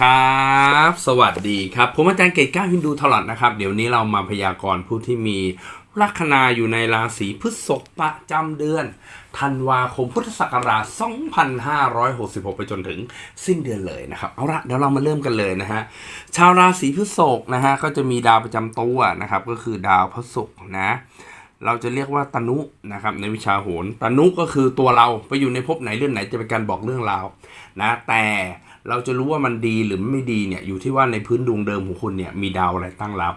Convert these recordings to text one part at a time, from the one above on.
ครับ สวัสดีครับ ผมอาจารย์เกตก้าวฮินดูทลอดนะครับ เดี๋ยวนี้เรามาพยากรณ์ผู้ที่มีลัคนาอยู่ในราศีพฤษภประจำเดือนธันวาคมพุทธศักราช 2566 ไปจนถึงสิ้นเดือนเลยนะครับ เอาละเดี๋ยวเรามาเริ่มกันเลยนะฮะ ชาวราศีพฤษภนะฮะก็จะมีดาวประจำตัวนะครับ ก็คือดาวพฤษภนะ เราจะเรียกว่าตนุนะครับในวิชาโหรตนุก็คือตัวเราไปอยู่ในภพไหนเรื่องไหนจะเป็นการบอกเรื่องราวนะ แต่ เราจะรู้ว่ามันดีหรือไม่ดีเนี่ยอยู่ที่ว่าในพื้นดวงเดิมของคุณเนี่ยมีดาวอะไรตั้งรับ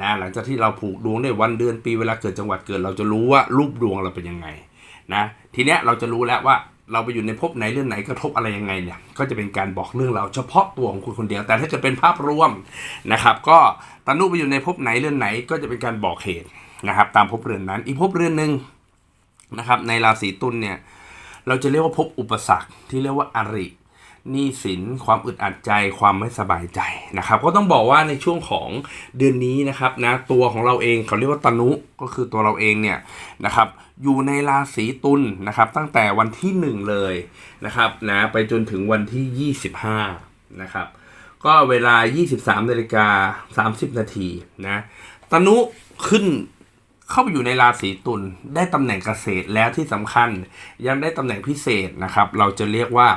นะหลังจากที่เราผูกดวงได้วันเดือนปีเวลาเกิดจังหวัดเกิด เราจะรู้ว่ารูปดวงเราเป็นยังไงนะทีเนี้ยเราจะรู้แล้วว่าเราไปอยู่ในภพไหนเรื่องไหนกระทบอะไรยังไงเนี่ยก็จะเป็นการบอกเรื่องเราเฉพาะตัวของคุณคนเดียว แต่ถ้าเกิดเป็นภาพรวมนะครับ ก็ตานุไปอยู่ในภพไหนเรื่องไหนก็จะเป็นการบอกเหตุนะครับ ตามภพเรือนนั้น อีกภพเรือนหนึ่งนะครับ ในราศีตุลเนี่ยเราจะเรียกว่าภพอุปสรรคที่เรียกว่าอริ หนี้สิน ความอึดอัดใจ ความไม่สบายใจนะครับ ก็ต้องบอกว่าในช่วงของเดือนนี้นะครับนะตัวของเราเองเขาเรียกว่าตนุก็คือตัวเราเองเนี่ยนะครับอยู่ในราศีตุลนะครับ ตั้งแต่วันที่หนึ่งเลยนะครับนะไปจนถึงวันที่ 25นะครับก็เวลา 23นาฬิกา30 นาทีนะตนุขึ้นเข้าไปอยู่ในราศีตุลได้ตำแหน่งเกษตรแล้วที่สำคัญยังได้ตำแหน่งพิเศษนะครับ เราจะเรียกว่า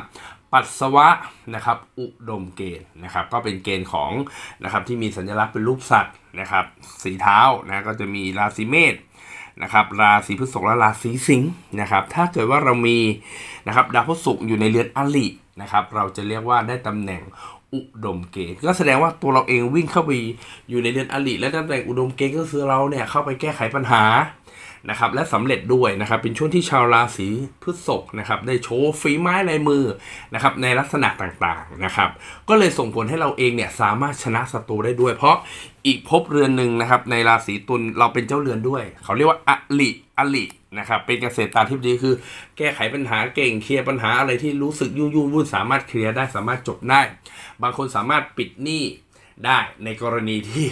ปัสสาวะนะครับอุดมเกณฑ์นะครับก็เป็นเกณฑ์ของนะครับที่มีสัญลักษณ์เป็นรูปสัตว์นะครับสีเท้านะก็จะมีราศีเมษนะครับราศีพฤษภและราศีสิงห์นะครับถ้าเกิดว่าเรามีนะครับดาวพฤหัสอยู่ในเรือนอลินะครับเราจะเรียกว่าได้ตำแหน่งอุดมเกณฑ์ก็แสดงว่าตัวเราเองวิ่งเข้าไปอยู่ในเรือนอลิและตำแหน่งอุดมเกณฑ์ก็คือเราเนี่ยเข้าไปแก้ไขปัญหา นะครับและสำเร็จด้วยนะครับเป็นช่วงที่ชาวราศีพฤษภนะครับได้โชว์ฝีไม้ลายมือนะครับในลักษณะต่างๆนะครับก็เลยส่งผลให้เราเองเนี่ยสามารถชนะศัตรูได้ด้วย เพราะอีกภพเรือนหนึ่งนะครับในราศีตุลเราเป็นเจ้าเรือนด้วย เขาเรียกว่าอลิอลินะครับเป็นเกษตรตาธิบดีคือ แก้ไขปัญหาเก่งเคลียร์ปัญหาอะไรที่รู้สึกยุ่งยุ่งวุ่นสามารถเคลียร์ได้สามารถจบได้ บางคนสามารถปิดหนี้ ได้ในกรณีที่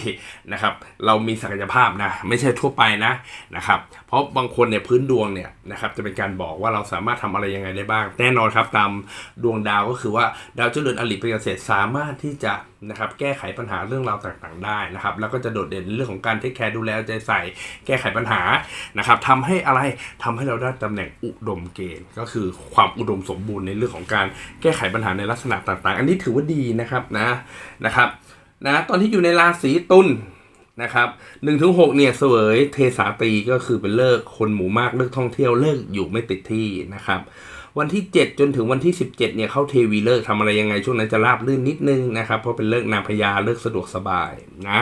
นะครับเรามีศักยภาพนะไม่ใช่ทั่วไปนะนะครับเพราะบางคนเนี่ยพื้นดวงเนี่ยนะครับจะเป็นการบอกว่าเราสามารถทำอะไรยังไงได้บ้าง แน่นอนครับตามดวงดาวก็คือว่าดาวเจริญอลิเป็นเกษตรสามารถที่จะนะครับแก้ไขปัญหาเรื่องราวต่างๆได้นะครับแล้วก็จะโดดเด่นในเรื่องของการเทคแคร์ดูแลเอาใจใส่แก้ไขปัญหานะครับทำให้อะไรทำให้เราได้ตำแหน่งอุดมเกณฑ์ ก็คือความอุดมสมบูรณ์ในเรื่องของการแก้ไขปัญหาในลักษณะต่างๆ อันนี้ถือว่าดีนะครับนะนะครับ นะตอนที่อยู่ในราศีตุลนะครับหนึ่งถึงหกเนี่ยเสวยเทสาตีก็คือเป็นเลิกคนหมู่มากเลิกท่องเที่ยวเลิกอยู่ไม่ติดที่นะครับ วันที่ 7 จนถึงวันที่ 17เนี่ยเข้าเทวีเลิกทำอะไรยังไงช่วงนั้นจะราบลื่นนิดนึงนะครับเพราะเป็นเลิกนางพญาเลิกสะดวกสบายนะ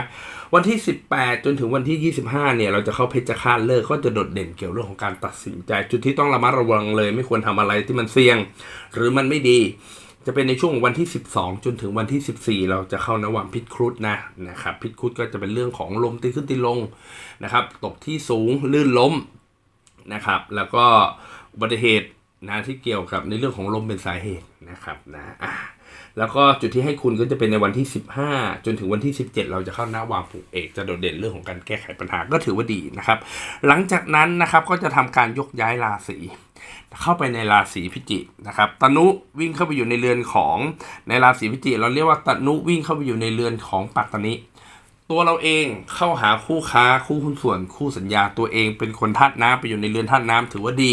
วันที่ 18 จนถึงวันที่ 25เนี่ยเราจะเข้าเพชรฆาตเลิกก็จะโดดเด่นเกี่ยวเรื่องของการตัดสินใจ จุดที่ต้องระมัดระวังเลย ไม่ควรทำอะไรที่มันเสี่ยง หรือมันไม่ดี จะเป็นในช่วงวันที่ 12 จนถึงวันที่ 14 เราจะเข้านวันพิษครุฑนะนะครับพิษครุฑก็จะเป็นเรื่องของลมตีขึ้นตีลงนะครับ ตกที่สูงลื่นล้มนะครับ แล้วก็อุบัติเหตุนะที่เกี่ยวกับในเรื่องของลมเป็นสาเหตุนะครับนะอะแล้วก็จุดที่ให้คุณก็จะเป็นในวันที่ 15 จนถึงวันที่ 17 เราจะเข้าหน้าวางผูกเอกจะโดดเด่นเรื่องของการแก้ไขปัญหาก็ถือว่าดีนะครับ หลังจากนั้นนะครับก็จะทำการยกย้ายราศี เข้าไปในราศีพิจิกนะครับตนุวิ่งเข้าไปอยู่ในเรือนของในราศีพิจิกเราเรียกว่าตนุวิ่งเข้าไปอยู่ในเรือนของปัตตนิตัวเราเองเข้าหาคู่ค้าคู่หุ้นส่วนคู่สัญญาตัวเองเป็นคนธาตุน้ำไปอยู่ในเรือนธาตุน้ำถือว่าดี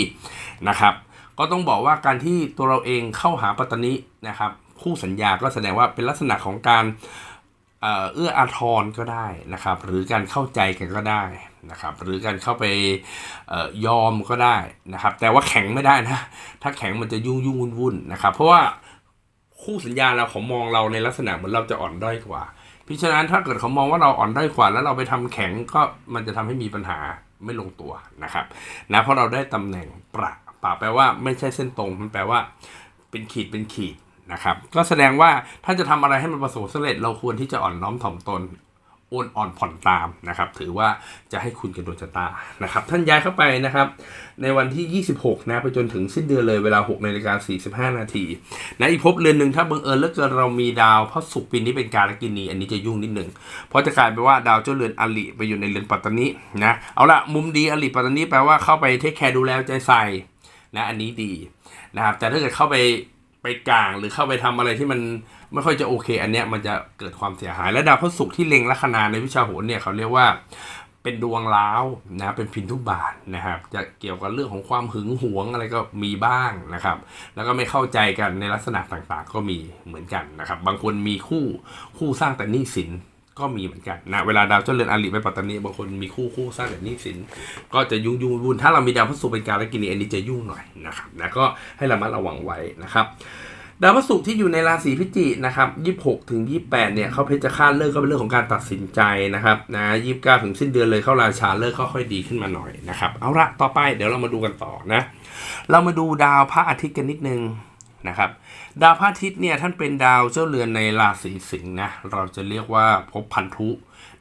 นะครับ ก็ต้องบอกว่าการที่ตัวเราเองเข้าหาปัตตนินะครับ คู่สัญญาก็แสดงว่าเป็นลักษณะของการเอื้ออาทรก็ได้นะครับ หรือการเข้าใจกันก็ได้ นะครับหรือการเข้าไปออยอมก็ได้นะครับ แต่ว่าแข็งไม่ได้นะ ถ้าแข็งมันจะยุ่งยุ่งวุ่นวุ่นนะครับ เพราะว่าคู่สัญญาเราเขามองเราในลักษณะเหมือนเราจะอ่อนด้อยกว่าเพราะฉะนั้นถ้าเกิดเขามองว่าเราอ่อนด้อยกว่า แล้วเราไปทำแข็งก็มันจะทำให้มีปัญหาไม่ลงตัวนะครับนะเพราะเราได้ตำแหน่งประปะแปลว่าไม่ใช่เส้นตรง มันแปลว่าเป็นขีดเป็นขีดนะครับ ก็แสดงว่าถ้าจะทำอะไรให้มันประสบสำเร็จ เราควรที่จะอ่อนน้อมถ่อมตน โอนอ่อนผ่อนตามนะครับ ถือว่าจะให้คุณกับดวงชะตานะครับ ท่านย้ายเข้าไปนะครับ ในวันที่ 26 นะไปจนถึงสิ้นเดือนเลยเวลา6นาฬิกา45 นาทีนะอีกภพเรือนหนึ่งถ้าบังเอิญแล้วเกิดเรามีดาวพระศุกร์ปีนี้เป็นการกินีอันนี้จะยุ่งนิดหนึ่งเพราะจะกลายเป็นว่าดาวเจ้าเรือนอลิไปอยู่ในเรือนปัตตานีนะเอาละมุมดีอลิปัตตานีแปลว่าเข้าไปเทคแคร์ดูแลใจใส่นะอันนี้ดีนะครับแต่ถ้าเกิดเข้าไปไปกลางหรือเข้าไปทำอะไรที่มัน ไม่ค่อยจะโอเค อันเนี้ยมันจะเกิดความเสียหาย และดาวพฤหัสที่เล็งลัคนาในวิชาโหราเนี่ยเขาเรียกว่าเป็นดวงล้าวนะเป็นพินทุบาทนะครับ จะเกี่ยวกับเรื่องของความหึงหวงอะไรก็มีบ้างนะครับ แล้วก็ไม่เข้าใจกันในลักษณะต่างๆ ก็มีเหมือนกันนะครับ บางคนมีคู่คู่สร้างแต่หนี้สินก็มีเหมือนกันนะเวลาดาวเจ้าเรือนอาริไปปัตตานีบางคนมีคู่คู่สร้างแต่หนี้สินก็จะยุ่งยุ่งวุ่นถ้าเรามีดาวพฤหัสเป็นการและกินีอันนี้จะยุ่งหน่อยนะครับนะก็ให้ระมัดระวังไว้นะครับ ดาวพฤหัสที่อยู่ในราศีพิจิกนะครับ26ถึง28เนี่ยเขาเพชรฆาตเลิกก็เป็นเรื่องของการตัดสินใจนะครับนะ29ถึงสิ้นเดือนเลยเข้าราชาเลิกก็ค่อยดีขึ้นมาหน่อยนะครับเอาละต่อไปเดี๋ยวเรามาดูกันต่อนะเรามาดูดาวพระอาทิตย์กันนิดนึงนะครับดาวพระอาทิตย์เนี่ยท่านเป็นดาวเจ้าเรือนในราศีสิงห์นะเราจะเรียกว่าภพพันธุ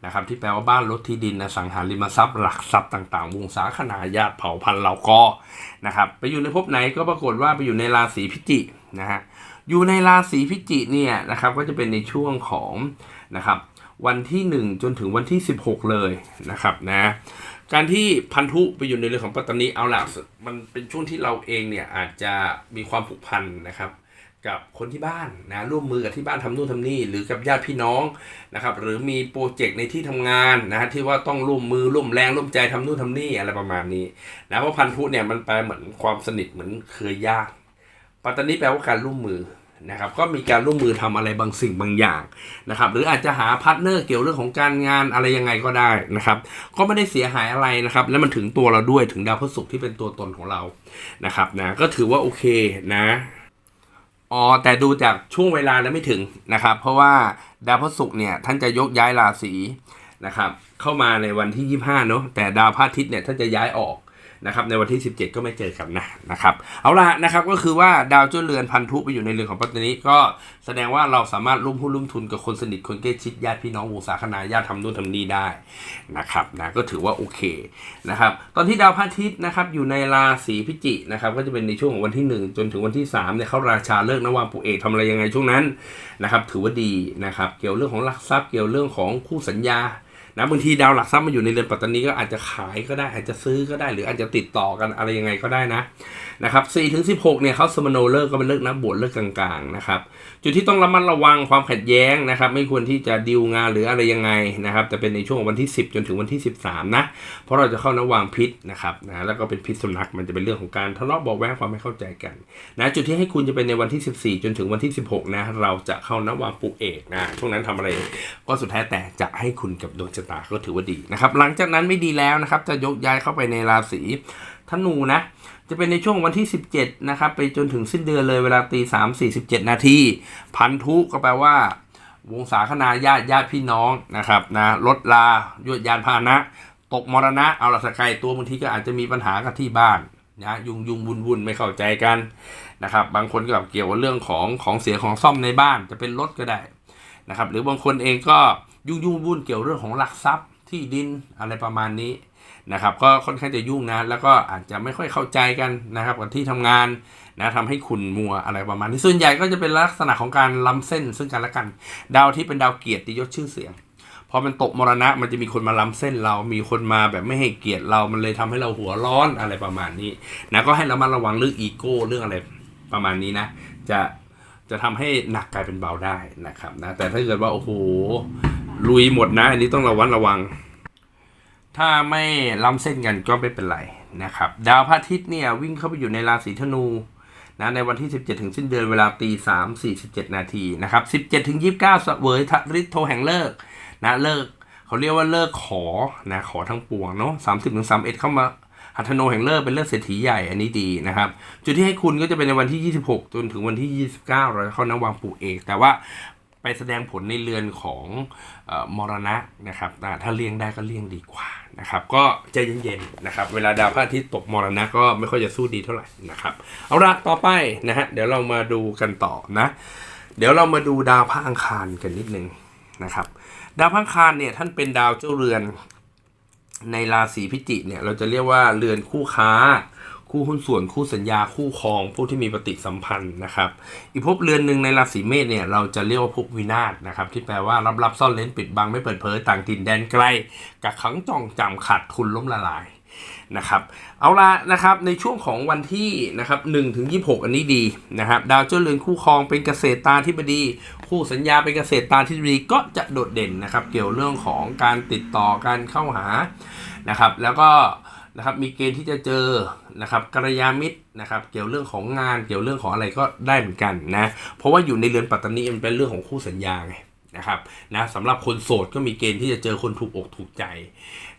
นะครับที่แปลว่าบ้านรถที่ดินอสังหาริมทรัพย์ หลักทรัพย์ต่างๆ วงศาคณาญาติเผ่าพันธุ์เหล่ากอนะครับไปอยู่ในภพไหนก็ปรากฏว่าไปอยู่ในราศีพิจินะฮะอยู่ในราศีพิจิเนี่ยนะครับก็จะเป็นในช่วงของนะครับวันที่ 1 จนถึงวันที่ 16 เลยนะครับนะการที่พันธุไปอยู่ในเรื่องของปัตตานีเอาละมันเป็นช่วงที่เราเองเนี่ยอาจจะมีความผูกพันนะครับ กับคนที่บ้านนะร่วมมือกับที่บ้านทำนู่นทำนี่หรือกับญาติพี่น้องนะครับหรือมีโปรเจกต์ในที่ทำงานนะฮะที่ว่าต้องร่วมมือร่วมแรงร่วมใจทำนู่นทำนี่อะไรประมาณนี้นะเพราะพันธุเนี่ยมันแปลเหมือนความสนิทเหมือนเคยญาติปัตตานีแปลว่าการร่วมมือนะครับก็มีการร่วมมือทำอะไรบางสิ่งบางอย่างนะครับหรืออาจจะหาพาร์ทเนอร์เกี่ยวเรื่องของการงานอะไรยังไงก็ได้นะครับก็ไม่ได้เสียหายอะไรนะครับแล้วมันถึงตัวเราด้วยถึงดาวพฤหัสที่เป็นตัวตนของเรานะครับนะก็ถือว่าโอเคนะ อ๋อแต่ดูจากช่วงเวลาแล้วไม่ถึงนะครับ เพราะว่าดาวพฤหัสเนี่ยท่านจะยกย้ายราศีนะครับ เข้ามาในวันที่ 25เนาะแต่ดาวพระอาทิตย์เนี่ยท่านจะย้ายออก นะครับในวันที่ 17 ก็ไม่เจอกันนะนะครับเอาละนะครับก็คือว่าดาวเจ้าเรือนพันธุไปอยู่ในเรือนของปัตตานีก็แสดงว่าเราสามารถร่วมหุ้นร่วมทุนกับคนสนิทคนใกล้ชิดญาติพี่น้องวงศาคณาญาติทำนู่นทำนี่ได้นะครับนะก็ถือว่าโอเคนะครับตอนที่ดาวพระอาทิตย์นะครับอยู่ในราศีพิจิกนะครับก็จะเป็นในช่วงของวันที่ 1 จนถึงวันที่3เนี่ยเขาราชาเลิกนวามปุเอกทำอะไรยังไงช่วงนั้นนะครับถือว่าดีนะครับเกี่ยวเรื่องของหลักทรัพย์เกี่ยวเรื่องของคู่สัญญา นะบางทีดาวหลักทรัพย์มาอยู่ในเรือนปัตตานีก็อาจจะขายก็ได้อาจจะซื้อก็ได้ หรืออาจจะติดต่อกันอะไรยังไงก็ได้นะ นะครับ4ถึง16เนี่ยเขาสมโนเลิกก็เป็นเลิกนักบวชเลิกกลางๆนะครับจุดที่ต้องระมัดระวังความขัดแย้งนะครับ ไม่ควรที่จะดีลงานหรืออะไรยังไงนะครับแต่เป็นในช่วงวันที่ 10 จนถึงวันที่ 13นะเพราะเราจะเข้านวางพิษนะครับนะแล้วก็เป็นพิษสุนัขมันจะเป็นเรื่องของการทะเลาะเบาะแว้งความไม่เข้าใจกันนะจุดที่ให้คุณจะเป็นในวันที่ 14 จนถึงวันที่ 16นะเราจะเข้านวางปุเอกนะช่วงนั้นทำอะไรก็สุดแท้แต่จะให้คุณกับดวงชะตาก็ถือว่าดีนะครับหลังจากนั้นไม่ดีแล้วนะครับจะยกย้ายเข้าไปในราศีธนูนะ จะเป็นในช่วงวันที่ 17 นะครับ ไปจนถึงสิ้นเดือนเลยเวลาตีสามสี่สิบเจ็ดนาทีพันธุก็แปลว่า วงศาคณาญาติญาติพี่น้องนะครับนะรถลายวดยานพาหนะ ตกมรณะเอาละสกายตัวบางทีก็อาจจะมีปัญหากับที่บ้านนะยุงยุงวุ่นวุ่นไม่เข้าใจกันนะครับ บางคนก็แบบเกี่ยวกับเรื่องของของเสียของซ่อมในบ้านจะเป็นรถก็ได้นะครับ หรือบางคนเองก็ยุ่งยุ่งวุ่นเกี่ยวเรื่องของหลักทรัพย์ที่ดินอะไรประมาณนี้ นะครับก็ค่อนข้างจะยุ่งนะแล้วก็อาจจะไม่ค่อยเข้าใจกันนะครับกับที่ทำงานนะทำให้ขุนมัวอะไรประมาณนี้ส่วนใหญ่ก็จะเป็นลักษณะของการล้ำเส้น ซึ่งกันและกัน ดาวที่เป็นดาวเกียรติยศชื่อเสียงพอมันตกมรณะมันจะมีคนมาล้ำเส้นเรา มีคนมาแบบไม่ให้เกียรติเรา มันเลยทำให้เราหัวร้อนอะไรประมาณนี้นะก็ให้เระมัดระวังเรื่องอีโก้เรื่องอะไรประมาณนี้นะ จะจะทำให้หนักกลายเป็นเบาได้นะครับนะแต่ถ้าเกิดว่าโอ้โหลุยหมดนะ อันนี้ต้องระวัดระวัง ถ้าไม่ล้ำเส้นกันก็ไม่เป็นไรนะครับ ดาวพระอาทิตย์เนี่ยวิ่งเข้าไปอยู่ในราศีธนูนะในวันที่ 17 ถึงสิ้นเดือนเวลาตี3 47 นาทีนะครับ 17 ถึง 29เสวยทริโทแห่งเลิกนะเลิกเขาเรียกว่าเลิกขอนะขอทั้งปวงเนาะ30 ถึง 31 เข้ามาหัทโนแห่งเลิกเป็นเลิกเศรษฐีใหญ่อันนี้ดีนะครับ จุดที่ให้คุณก็จะเป็นในวันที่ 26 จนถึงวันที่ 29เราจะเข้านวางปู่เอกแต่ว่าไปแสดงผลในเรือนของอมรณะนะครับอ่ถ้าเลี่ยงได้ก็เลี่ยงดีกว่า นะครับก็ใจเย็นๆนะครับเวลาดาวพระอาทิตย์ตกมรณะก็ไม่ค่อยจะสู้ดีเท่าไหร่นะครับเอาละต่อไปนะฮะเดี๋ยวเรามาดูกันต่อนะเดี๋ยวเรามาดูดาวพระอังคารกันนิดนึงนะครับ ดาวพระอังคารเนี่ยท่านเป็นดาวเจ้าเรือนในราศีพิจิกเนี่ยเราจะเรียกว่าเรือนคู่ค้า คู่หุ้นส่วนคู่สัญญาคู่ครองผู้ที่มีปฏิสัมพันธ์นะครับอีกภพเรือนหนึ่งในราศีเมษเนี่ยเราจะเรียกว่าภพวินาศนะครับที่แปลว่ารับรับซ่อนเล้นปิดบังไม่เปิดเผยต่างถิ่นแดนไกลกักขังจองจำขาดทุนล้มละลายนะครับเอาละนะครับในช่วงของวันที่นะครับ1ถึง26 อันนี้ดีนะครับดาวเจ้าเรือนคู่ครองเป็นเกษตรตาธิบดี คู่สัญญาเป็นเกษตรตาธิบดีก็จะโดดเด่นนะครับเกี่ยวเรื่องของการติดต่อการเข้าหานะครับแล้วก็ นะครับมีเกณฑ์ที่จะเจอนะครับกัลยามิตรนะครับเกี่ยวเรื่องของงานเกี่ยวเรื่องของอะไรก็ได้เหมือนกันนะเพราะว่าอยู่ในเรือนปัตตานีมันเป็นเรื่องของคู่สัญญาไงนะครับนะสำหรับคนโสดก็มีเกณฑ์ที่จะเจอคนถูกอกถูกใจ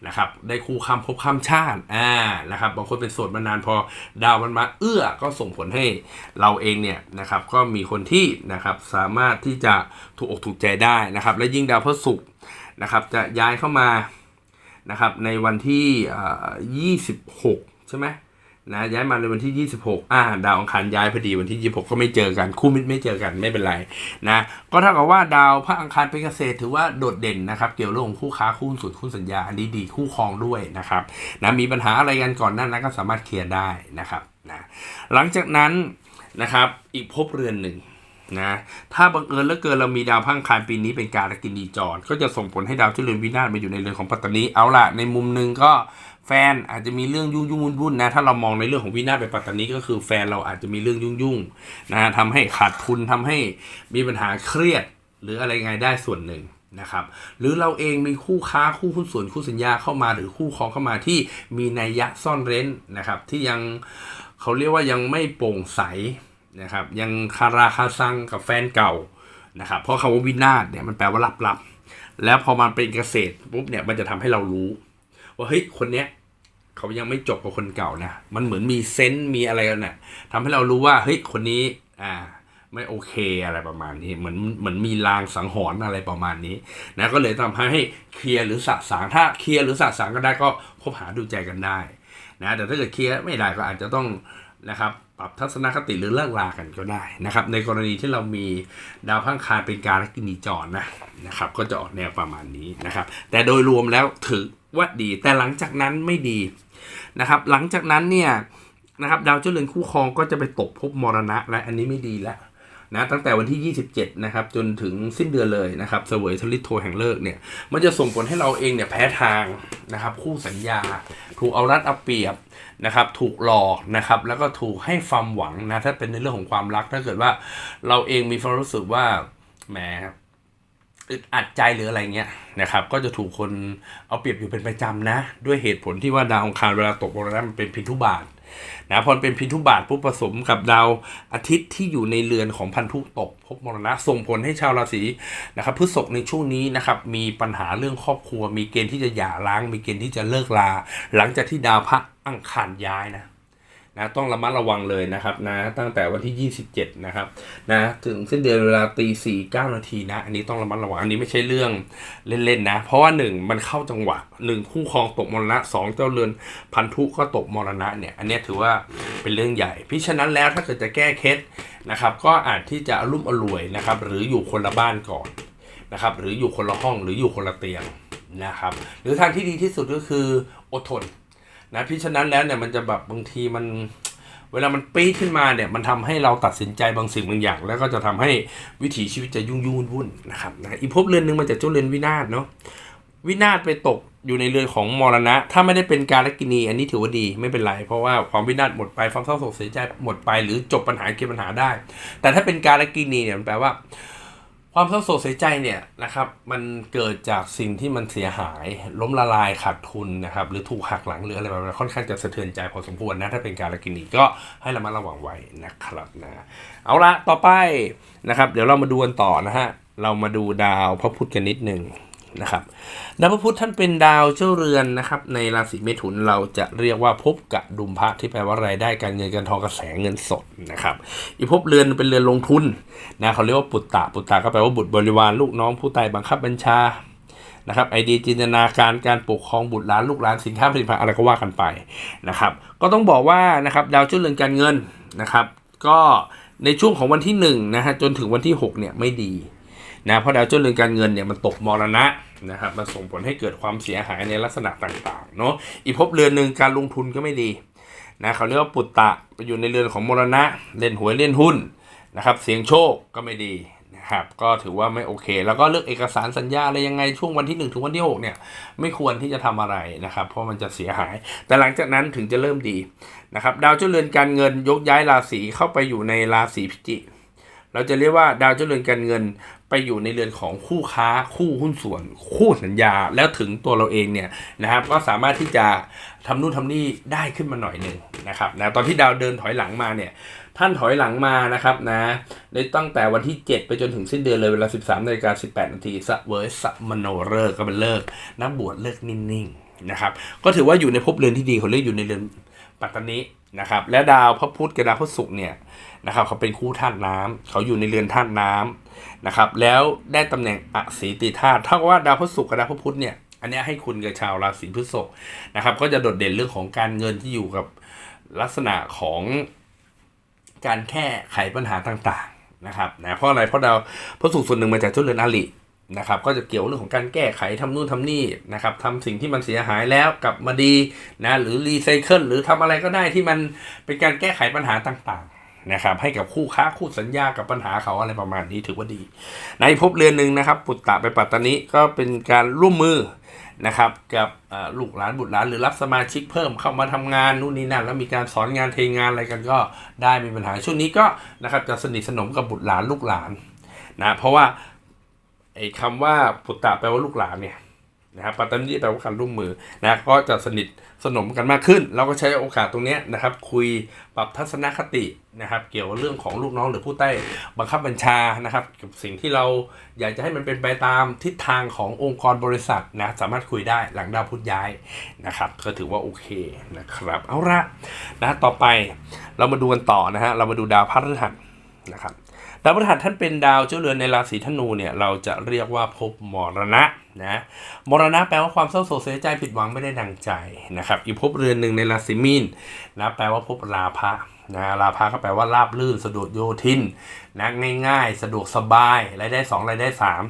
นะครับได้คู่คำพบข้ามชาติอ่านะครับบางคนเป็นโสดมานานพอดาวมันมาเอื้อก็ส่งผลให้เราเองเนี่ยนะครับก็มีคนที่นะครับสามารถที่จะถูกอกถูกใจได้นะครับและยิ่งดาวพฤหัสศุกร์นะครับจะย้ายเข้ามา นะครับในวันที่อ่า26 ใช่ไหมนะย้ายมาในวันที่ 26 อ่า ดาวอังคารย้ายพอดีวันที่ 26 ก็ไม่เจอกัน คู่มิตรไม่เจอกันไม่เป็นไรนะ ก็เท่ากับว่าดาวพระอังคารเป็นเกษตรถือว่าโดดเด่นนะครับ เกี่ยวเรื่องของคู่ค้าคู่หุ้นส่วนคู่สัญญาอันนี้ดีคู่ครองด้วยนะครับนะมีปัญหาอะไรกันก่อนหนั้นนั้นก็สามารถเคลียร์ได้นะครับนะหลังจากนั้นนะครับอีกภพเรือนหนึ่ง นะถ้าบังเอิญเหลือเกินเรามีดาวพังคารปีนี้เป็นการกินีจร ก็จะส่งผลให้ดาวที่เจริญวินาศมาอยู่ในเรือนของปัตตานีเอาล่ะ ในมุมหนึ่งก็แฟนอาจจะมีเรื่องยุ่งยุ่งวุ่นวุ่นๆนะถ้าเรามองในเรื่องของวินาศเป็นปัตตานีก็คือแฟนเราอาจจะมีเรื่องยุ่งยุ่งๆนะทำให้ขาดทุนทำให้มีปัญหาเครียด หรืออะไรไงได้ส่วนหนึ่งนะครับหรือเราเองมีคู่ค้าคู่หุ้นส่วนคู่สัญญาเข้ามาหรือคู่ครองเข้ามาที่มีนัยยะซ่อนเร้นนะครับที่ยังเขาเรียกว่ายังไม่โปร่งใส นะครับยังคาราคาซังกับแฟนเก่านะครับเพราะคำว่าวินาศเนี่ยมันแปลว่าลับๆแล้วพอมันเป็นเกษตรปุ๊บเนี่ยมันจะทำให้เรารู้ ว่าเฮ้ยคนเนี้ยเขายังไม่จบกับคนเก่านะมันเหมือนมีเซนต์มีอะไรกันน่ะทำให้เรารู้ว่าเฮ้ยคนนี้อ่าไม่โอเคอะไรประมาณนี้เหมือนเหมือนมีลางสังหรณ์อะไรประมาณนี้นะก็เลยทำให้ให้เคลียร์หรือสะสางถ้าเคลียร์หรือสะสางก็ได้ก็คบหาดูใจกันได้นะแต่ถ้าเกิดเคลียร์ไม่ได้ก็อาจจะต้องนะครับ ปรับทัศนคติหรือเลิกลากันก็ได้นะครับ ในกรณีที่เรามีดาวพังคารเป็นการกินีจรนะนะครับ ก็จะออกแนวประมาณนี้นะครับ แต่โดยรวมแล้วถือว่าดีแต่หลังจากนั้นไม่ดีนะครับ หลังจากนั้นเนี่ยนะครับดาวเจ้าเรือนคู่ครองก็จะไปตกพบมรณะและอันนี้ไม่ดีแล้ว นะตั้งแต่วันที่ 27 นะครับ จนถึงสิ้นเดือนเลยนะครับเสวยทลิตโทแห่งเลิกเนี่ย มันจะส่งผลให้เราเองเนี่ยแพ้ทางนะครับ คู่สัญญา ถูกเอารัดเอาเปรียบนะครับ ถูกหลอกนะครับ แล้วก็ถูกให้ความหวังนะ ถ้าเป็นในเรื่องของความรัก ถ้าเกิดว่าเราเองมีความรู้สึกว่าแหมอึดอัดใจหรืออะไรเงี้ยนะครับ ก็จะถูกคนเอาเปรียบอยู่เป็นประจำนะ ด้วยเหตุผลที่ว่าดาวองคารเวลาตกบนนั้นมันเป็นพินทุบาท นะพอเป็นพินทุบาทปุ๊บผสมกับดาวอาทิตย์ที่อยู่ในเรือนของพันธุตกพบมรณะส่งผลให้ชาวราศีนะครับพฤษภในช่วงนี้นะครับมีปัญหาเรื่องครอบครัว มีเกณฑ์ที่จะหย่าร้าง มีเกณฑ์ที่จะเลิกลา หลังจากที่ดาวพระอังคารย้ายนะ นะต้องระมัดระวังเลยนะครับนะตั้งแต่วันที่ 27 นะครับนะถึงเส้นเดือนเวลาตีสี่เก้านาทีนะ อันนี้ต้องระมัดระวังอันนี้ไม่ใช่เรื่องเล่นๆนะ เพราะว่าหนึ่งมันเข้าจังหวะหนึ่งคู่ครองตกมรณะสองเจ้าเรือนพันธุก็ตกมรณะเนี่ยอันนี้ถือว่าเป็นเรื่องใหญ่พิฉะนั้นแล้วถ้าเกิดจะแก้เคล็ดนะครับก็อาจที่จะอรุ่มอรวยนะครับหรืออยู่คนละบ้านก่อนนะครับหรืออยู่คนละห้องหรืออยู่คนละเตียงนะครับหรือทางที่ดีที่สุดก็คืออดทน นะพิฉะนั้นแล้วเนี่ยมันจะแบบบางทีมันเวลามันปี๊ดขึ้นมาเนี่ยมันทำให้เราตัดสินใจบางสิ่งบางอย่าง แล้วก็จะทำให้วิถีชีวิตจะยุ่งยุ่งวุ่นนะครับนะอีกภพเรือนหนึ่งมันจะเจ้าเรือนวินาศเนาะวินาศไปตกอยู่ในเรือนของมรณะ ถ้าไม่ได้เป็นการลกินี อันนี้ถือว่าดีไม่เป็นไร เพราะว่าความวินาศหมดไปความเศร้าโศกเสียใจหมดไป หรือจบปัญหาเกี่ยวปัญหาได้ แต่ถ้าเป็นการลกินีเนี่ยมันแปลว่า ความเศร้าโศกเสียใจเนี่ยนะครับมันเกิดจากสิ่งที่มันเสียหาย ล้มละลายขาดทุนนะครับหรือถูกหักหลังหรืออะไรแบบนั้นค่อนข้างจะสะเทือนใจพอสมควรนะถ้าเป็นการละกินีก็ให้ระมัดระวังไว้นะครับนะเอาละต่อไปนะครับ เดี๋ยวเรามาดูกันต่อนะฮะเรามาดูดาวพระพุธกันนิดหนึ่ง นะครับดาวพระพุธท่านเป็นดาวเจ้าเรือนนะครับ ในราศีเมถุนเราจะเรียกว่าภพกะดุมพระที่แปลว่ารายได้การเงินการทองกระแสเงินสดนะครับ อีกภพเรือนเป็นเรือนลงทุนนะเขาเรียกว่าปุตตะปุตตะก็แปลว่าบุตรบริวารลูกน้องผู้ใต้บังคับบัญชานะครับไอเดียจินตนาการการปกครองบุตรหลานลูกหลานสินค้าผลิตภัณฑ์อะไรก็ว่ากันไปนะครับ ก็ต้องบอกว่านะครับดาวเจ้าเรือนการเงินนะครับ ก็ในช่วงของวันที่1นงนะฮะจนถึงวันที่6เนี่ยไม่ดี นะเพราะดาวเจ้าเรือนการเงินเนี่ยมันตกมรณะนะครับมันส่งผลให้เกิดความเสียหายในลักษณะต่างๆเนาะอีกภพเรือนหนึ่งการลงทุนก็ไม่ดีนะเขาเรียกว่าปุตตะไปอยู่ในเรือนของมรณะเล่นหวยเล่นหุ้นนะครับเสียงโชคก็ไม่ดีนะครับก็ถือว่าไม่โอเค แล้วก็เลือกเอกสารสัญญาอะไรยังไงช่วงวันที่ 1 ถึงวันที่ 6 เนี่ย ไม่ควรที่จะทำอะไรนะครับ เพราะมันจะเสียหาย แต่หลังจากนั้นถึงจะเริ่มดีนะครับดาวเจ้าเรือนการเงินยกย้ายราศีเข้าไปอยู่ในราศีพิจิก เราจะเรียกว่าดาวเจ้าเรือนการเงินไปอยู่ในเรือนของคู่ค้าคู่หุ้นส่วน คู่สัญญาแล้วถึงตัวเราเองเนี่ยนะครับก็สามารถที่จะทำนู่นทำนี่ได้ขึ้นมาหน่อยหนึ่งนะครับนะตอนที่ดาวเดินถอยหลังมาเนี่ยท่านถอยหลังมานะครับนะในตั้งแต่วันที่ 7 ไปจนถึงสิ้นเดือนเลยเวลา 13นาฬิกา18นาทีสะเวยสะมโนเลิกก็เป็นเลิกนักบวชเลิกนิ่งๆนะครับก็ถือว่าอยู่ในภพเรือนที่ดีเขาเรียกอยู่ในเรือนปัตตานีนะครับและดาวพระพุธกับดาวพระศุกร์เนี่ย นะครับเขาเป็นคู่ธาตุน้ำเขาอยู่ในเรือนธาตุน้ำนะครับแล้วได้ตำแหน่งอสีติธาตุเท่ากับว่าดาวพระศุกร์กับดาวพุธเนี่ยอันนี้ให้คุณกับชาวราศีพฤษภนะครับ ก็จะโดดเด่นเรื่องของการเงินที่อยู่กับลักษณะของการแก้ไขปัญหาต่างๆนะครับนะเพราะอะไรเพราะดาวพระศุกร์ส่วนหนึ่งมาจากจ้าเรือนอารินะครับก็จะเกี่ยวเรื่องของการแก้ไขทำนู่นทำนี่นะครับทำสิ่งที่มันเสียหายแล้วกลับมาดีนะหรือรีไซเคิลหรือทำอะไรก็ได้ที่มันเป็นการแก้ไขปัญหาต่างๆ นะครับให้กับคู่ค้าคู่สัญญากับปัญหาเขาอะไรประมาณนี้ถือว่าดี ในภพเรือนหนึ่งนะครับ ปุตตะไปปัตตานิก็เป็นการร่วมมือนะครับกับลูกหลานบุตรหลานหรือรับสมาชิกเพิ่มเข้ามาทำงานนู่นนี่นั่นแล้วมีการสอนงานเทงานอะไรกันก็ได้ไมมีปัญหาช่วงนี้ก็นะครับจะสนิทสนมกับบุตรหลานลูกหลานนะเพราะว่าไอ้คำว่าปุตตะแปลว่าลูกหลานเนี่ย นะครับปัตตานีแปลว่าการร่วมมือนะก็จะสนิทสนมกันมากขึ้น เราก็ใช้โอกาสตรงนี้นะครับ คุยปรับทัศนคตินะครับ เกี่ยวกับเรื่องของลูกน้องหรือผู้ใต้บังคับบัญชานะครับกับสิ่งที่เราอยากจะให้มันเป็นไปตามทิศทางขององค์กรบริษัทนะสามารถคุยได้หลังดาวพุธย้ายนะครับก็ถือว่าโอเคนะครับเอาละนะต่อไปเรามาดูกันต่อนะฮะเรามาดูดาวพฤหัสนะครับ ดาวพฤหัสท่านเป็นดาวเจ้าเรือนในราศีธนูเนี่ยเราจะเรียกว่าภพมรณะนะมรณะแปลว่าความเศร้าโศกเสียใจผิดหวังไม่ได้ดังใจนะครับอีกภพเรือนหนึ่งในราศีมีนนะแปลว่าภพราภะนะราภะก็แปลว่าราบลื่นสะดวกโยทินนะง่ายๆ สะดวกสบายรายได้สองรายได้สาม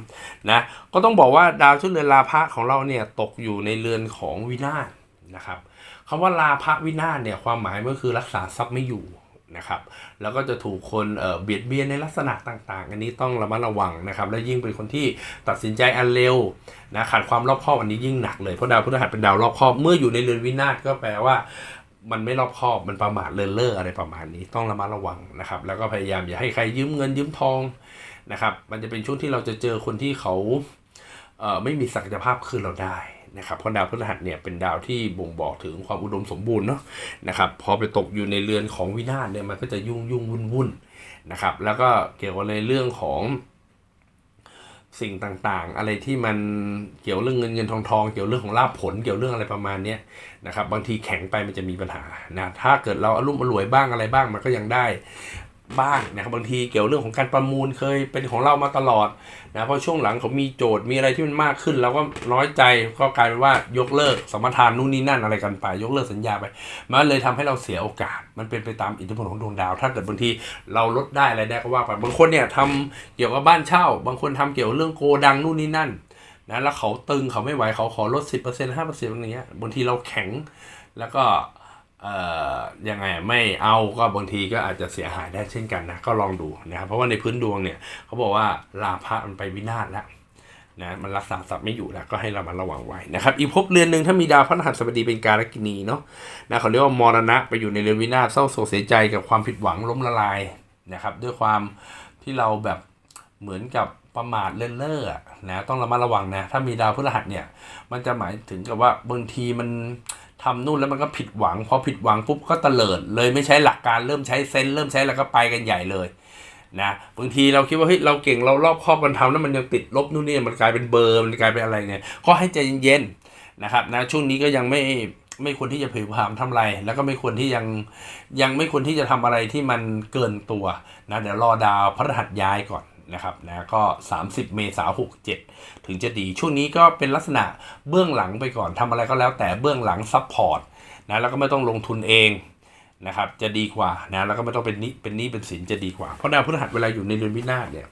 นะก็ต้องบอกว่าดาวเจ้าเรือนราภะของเราเนี่ยตกอยู่ในเรือนของวินาศนะครับคำว่าราภะวินาศเนี่ยความหมายก็คือรักษาทรัพย์ไม่อยู่ นะครับ แล้วก็จะถูกคนเบียดเบียนในลักษณะต่างๆ อันนี้ต้องระมัดระวังนะครับ และยิ่งเป็นคนที่ตัดสินใจอันเร็วนะขาดความรอบคอบอันนี้ยิ่งหนักเลย เพราะดาวพฤหัสเป็นดาวรอบคอบเมื่ออยู่ในเรือนวินาศก็แปลว่ามันไม่รอบคอบ มันประมาทเลินเล่ออะไรประมาณนี้ ต้องระมัดระวังนะครับ แล้วก็พยายามอย่าให้ใครยืมเงินยืมทองนะครับ มันจะเป็นช่วงที่เราจะเจอคนที่เขาเไม่มีศักยภาพคืนเราได้ นะครับเพราะดาวพฤหัสเนี่ยเป็นดาวที่บ่งบอกถึงความอุดมสมบูรณ์เนาะนะครับพอไปตกอยู่ในเรือนของวินาศเนี่ยมันก็จะยุ่งยุ่งวุ่นวุ่นนะครับแล้วก็เกี่ยวกับในเรื่องของสิ่งต่างๆ อะไรที่มันเกี่ยวเรื่องเงินเงินทองทองเกี่ยวเรื่องของลาภผลเกี่ยวเรื่องอะไรประมาณนี้นะครับบางทีแข็งไปมันจะมีปัญหานะถ้าเกิดเราอารมณ์อรวยบ้างอะไรบ้างมันก็ยังได้ บ้างนะครับบางทีเกี่ยวเรื่องของการประมูลเคยเป็นของเรามาตลอดนะเพราะช่วงหลังเขามีโจทย์มีอะไรที่มันมากขึ้นเราก็น้อยใจก็กลายเป็นว่ายกเลิกสมรทานนู่นนี่นั่นอะไรกันไป ยกเลิกสัญญาไป มันเลยทำให้เราเสียโอกาส มันเป็นไปตามอิทธิพลของดวงดาว ถ้าเกิดบางทีเราลดได้อะไรได้ก็ว่าไปบางคนเนี่ยทำเกี่ยวกับบ้านเช่า บางคนทำเกี่ยวเรื่องโกดังนู่นนี่นั่นนะแล้วเขาตึงเขาไม่ไหวเขาขอลด 10% 5%อะไรเงี้ยบางทีเราแข็งแล้วก็ เอ่อยังไงไม่เอาก็บางทีก็อาจจะเสียหายได้เช่นกันนะก็ลองดูนะครับเพราะว่าในพื้นดวงเนี่ยเขาบอกว่าลาภะมันไปวินาศแล้วนะมันรักษาทรัพย์ไม่อยู่แล้วก็ให้เรามาระวังไว้นะครับอีกภพเรือนหนึ่งถ้ามีดาวพฤหัสบดีเป็นการกินีเนาะนะเขาเรียกว่ามรณะไปอยู่ในเรือนวินาศเศร้าโศกเสียใจกับความผิดหวังล้มละลายนะครับด้วยความที่เราแบบเหมือนกับประมาทเลินเล่อนะต้องระมัดระวังนะถ้ามีดาวพฤหัสเนี่ยมันจะหมายถึงกับว่าบางทีมัน ทำนู่นแล้วมันก็ผิดหวังพอผิดหวังปุ๊บก็เตลิดเลยไม่ใช้หลักการเริ่มใช้เซนเริ่มใช้แล้วก็ไปกันใหญ่เลยนะบางทีเราคิดว่าเฮ้ยเราเก่งเรารอบครอบกันทำแล้วมันยังติดลบนู่นนี่มันกลายเป็นเบอร์มันกลายเป็นอะไรเนี่ยก็ให้ใจเย็นๆนะครับนะช่วงนี้ก็ยังไม่ไม่ควรที่จะเผยความทำไร แล้วก็ไม่ควรที่ยังยังไม่ควรที่จะทำอะไรที่มันเกินตัวนะเดี๋ยวรอดาวพระหัสย้ายก่อน นะครับนะก็ 30 เมษายน67 ถึงจะดี ช่วงนี้ก็เป็นลักษณะเบื้องหลังไปก่อนทำอะไรก็แล้วแต่เบื้องหลังซัพพอร์ตนะแล้วก็ไม่ต้องลงทุนเองนะครับจะดีกว่านะแล้วก็ไม่ต้องเป็นนี้เป็นนี้เป็นสินจะดีกว่า เพราะดาวพฤหัสเวลาอยู่ในเรือนวินาศเนี่ย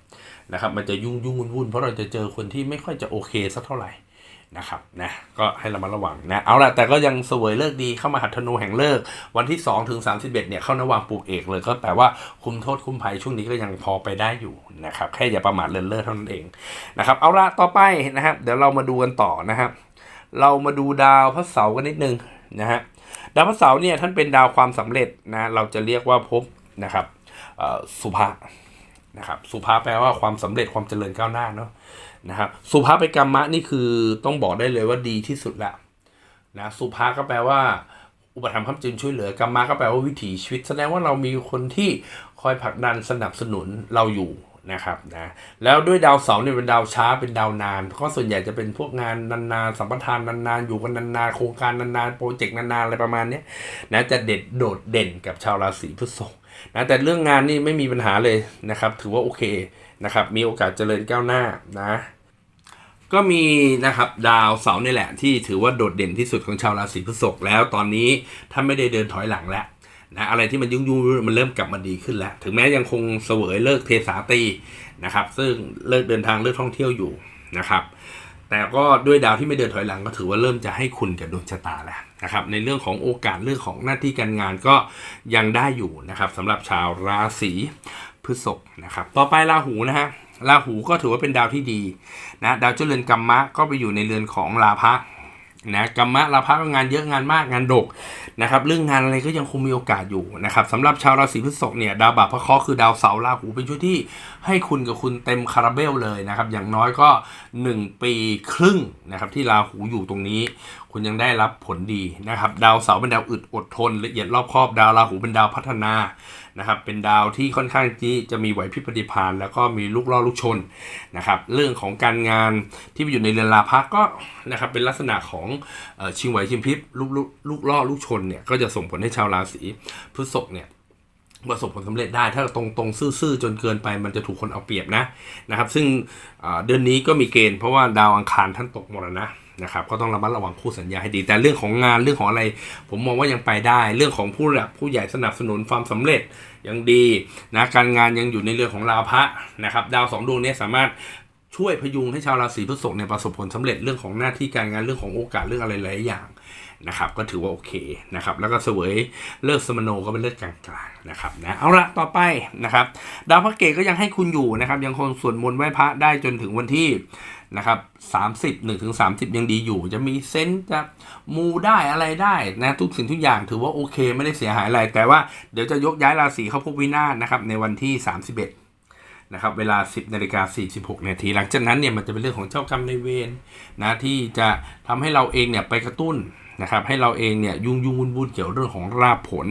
นะครับมันจะยุ่งยุ่งวุ่นวุ่นเพราะเราจะเจอคนที่ไม่ค่อยจะโอเคสักเท่าไหร่ นะครับนะก็ให้ระมัดระวังนะเอาละแต่ก็ยังเสวยเลิกดีเข้ามาหัดธนูแห่งเลิก วันที่ 2 ถึง 31เนี่ยเข้านวางปลูกเอกเลยก็แปลว่าคุมโทษคุมภัยช่วงนี้ก็ยังพอไปได้อยู่นะครับแค่อย่าประมาทเลินเล่อเท่านั้นเองนะครับเอาละต่อไปนะครับเดี๋ยวเรามาดูกันต่อนะครับ เรามาดูดาวพระเสาร์กันนิดนึงนะฮะดาวพระเสาร์เนี่ยท่านเป็นดาวความสำเร็จนะเราจะเรียกว่าภพนะครับสุภานะครับสุภาแปลว่าความสำเร็จความเจริญก้าวหน้าเนาะ นะครับสุภาไปกรรมะนี่คือต้องบอกได้เลยว่าดีที่สุดละนะสุภาก็แปลว่า อุปถัมภ์คำจุนช่วยเหลือกรรมะก็แปลว่าวิถีชีวิต แสดงว่าเรามีคนที่คอยผลักดันสนับสนุนเราอยู่นะครับนะแล้วด้วยดาวเสาร์เนี่ยเป็นดาวช้าเป็นดาวนานก็ส่วนใหญ่จะเป็นพวกงานนานๆสัมปทานนานๆ อยู่กันนานๆโครงการนานๆโปรเจกต์นานๆอะไรประมาณนี้นะจะเด็ดโดดเด่นกับชาวราศีพฤษภนะแต่เรื่องงานนี่ไม่มีปัญหาเลยนะครับ ถือว่าโอเคนะครับมีโอกาสเจริญก้าวหน้านะ ก็มีนะครับดาวเสาร์นี่แหละที่ถือว่าโดดเด่นที่สุดของชาวราศีพฤษภแล้วตอนนี้ถ้าไม่ได้เดินถอยหลังแล้วนะอะไรที่มันยุ่งยุ่งมันเริ่มกลับมาดีขึ้นแล้ว ถึงแม้ยังคงเสวยเลิกเทสาตีนะครับ ซึ่งเลิกเดินทางเลิกท่องเที่ยวอยู่นะครับ แต่ก็ด้วยดาวที่ไม่เดินถอยหลังก็ถือว่าเริ่มจะให้คุณกับดวงชะตาแล้วนะครับ ในเรื่องของโอกาสเรื่องของหน้าที่การงานก็ยังได้อยู่นะครับสำหรับชาวราศีพฤษภนะครับ ต่อไปราหูนะฮะราหูก็ถือว่าเป็นดาวที่ดี นะดาวเจริญกรรมะก็ไปอยู่ในเรือนของราพะนะกรรมะราพะก็งานเยอะงานมากงานดกนะครับ เรื่องงานอะไรก็ยังคงมีโอกาสอยู่นะครับสำหรับชาวราศีพฤษภเนี่ยดาวบาปพระเคราะห์คือดาวเสาร์ราหูเป็นช่วงที่ให้คุณกับคุณเต็มคาราเบลเลยนะครับ อย่างน้อยก็ 1 ปีครึ่งนะครับที่ราหูอยู่ตรงนี้ คุณยังได้รับผลดีนะครับ ดาวเสาร์เป็นดาวอึดอดทนละเอียดรอบคอบดาวราหูเป็นดาวพัฒนา นะครับเป็นดาวที่ค่อนข้างที่จะมีไหวพริบปฏิภาณแล้วก็มีลูกล่อลูกชนนะครับเรื่องของการงานที่ไปอยู่ในเรือนราพะก็นะครับเป็นลักษณะของชิงไหวชิงพริบลูกลูกลูกล่อลูกชนเนี่ยก็จะส่งผลให้ชาวราศีพฤษภเนี่ยประสบผลสำเร็จได้ถ้าตรงตรงซื่อๆจนเกินไปมันจะถูกคนเอาเปรียบนะนะครับ ซึ่งเดือนนี้ก็มีเกณฑ์เพราะว่าดาวอังคารท่านตกมรณะ นะครับก็ต้องระมัดระวังคู่สัญญาให้ดี แต่เรื่องของงานเรื่องของอะไร ผมมองว่ายังไปได้ เรื่องของผู้หลักผู้ใหญ่สนับสนุนความสำเร็จยังดีนะการงานยังอยู่ในเรื่องของราพะนะครับดาวสองดวงนี้สามารถช่วยพยุงให้ชาวราศีพฤษภเนี่ยประสบผลสำเร็จเรื่องของหน้าที่การงานเรื่องของโอกาสเรื่องอะไรหลายอย่างนะครับก็ถือว่าโอเคนะครับแล้วก็เสวยเลิกสมโนก็เป็นเลิกกลางๆนะครับนะเอาละต่อไปนะครับดาวพระเกตก็ยังให้คุณอยู่นะครับยังคงสวดมนต์ไหว้พระได้จนถึงวันที่ นะครับสามสิบหนึ่งถึงสามสิบยังดีอยู่ จะมีเซนจะมูได้อะไรได้นะทุกสิ่งทุกอย่างถือว่าโอเคไม่ได้เสียหายอะไร แต่ว่าเดี๋ยวจะยกย้ายราศีเข้าภพวินาศนะครับในวันที่ 31นะครับเวลา 10นาฬิกา46นาทีหลังจากนั้นเนี่ยมันจะเป็นเรื่องของเจ้ากรรมในเวรนะที่จะทำให้เราเองเนี่ยไปกระตุ้น นะครับให้เราเองเนี่ยยุ่งยุ่งวุ่นวุ่นเกี่ยวเรื่องของราผล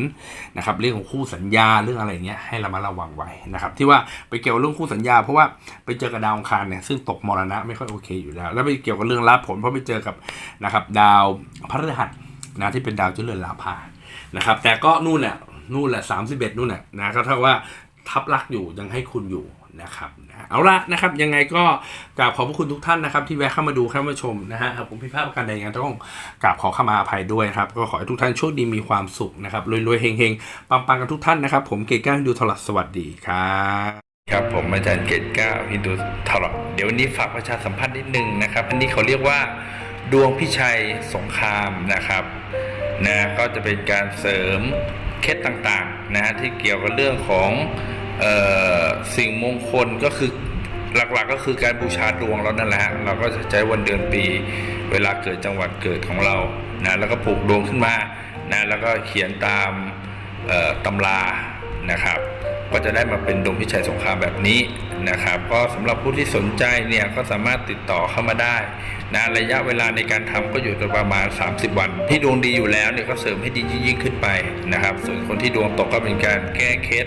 นะครับเรื่องของคู่สัญญาเรื่องอะไรเงี้ยให้เรามาระวังไว้นะครับที่ว่าไปเกี่ยวกับเรื่องคู่สัญญา เพราะว่าไปเจอกับดาวองคารเนี่ยซึ่งตกมรณะไม่ค่อยโอเคอยู่แล้ว แล้วไปเกี่ยวกับเรื่องราผลเพราะไปเจอกับนะครับดาวพฤหัสนะที่เป็นดาวเจริญลาภานะครับแต่ก็นู่นแหละนู่นแหละสามสิบเอ็ดนู่นแหละนะก็เท่าว่าทับลักอยู่ยังให้คุณอยู่ นะครับเอาละนะครับยังไงก็กราบขอบพระคุณทุกท่านนะครับ ที่แวะเข้ามาดูเข้ามาชมนะฮะครับผมพิพาทประการใดยังไงต้องกราบขอเข้ามาอภัยด้วยครับก็ขอให้ทุกท่านโชคดีมีความสุขนะครับรวยๆเฮงๆปังๆกันทุกท่านนะครับ ผมเกศก้าดูทรสวัสดีครับครับผมอาจารย์เกศก้าฮินดูทรเดี๋ยววันนี้ฝากประชาสัมพันธ์นิดนึงนะครับ อันนี้เขาเรียกว่าดวงพิชัยสงครามนะครับนะก็จะเป็นการเสริมเคล็ดต่างๆนะฮะที่เกี่ยวกับเรื่องของออ สิ่งมงคลก็คือหลักๆก็คือการบูชาดวงเรานั่นแหละฮะเราก็จะใช้วันเดือนปี เวลาเกิดจังหวัดเกิดของเรานะแล้วก็ผูกดวงขึ้นมานะแล้วก็เขียนตามตำรานะครับ ก็จะได้มาเป็นดวงพิชัยสงครามแบบนี้นะครับ ก็สำหรับผู้ที่สนใจเนี่ยก็สามารถติดต่อเข้ามาได้นะระยะเวลาในการทำก็อยู่ประมาณ 30 วัน ที่ดวงดีอยู่แล้วเนี่ยก็เสริมให้ดียิ่งขึ้นไปนะครับ ส่วนคนที่ดวงตกก็เป็นการแก้เคล็ด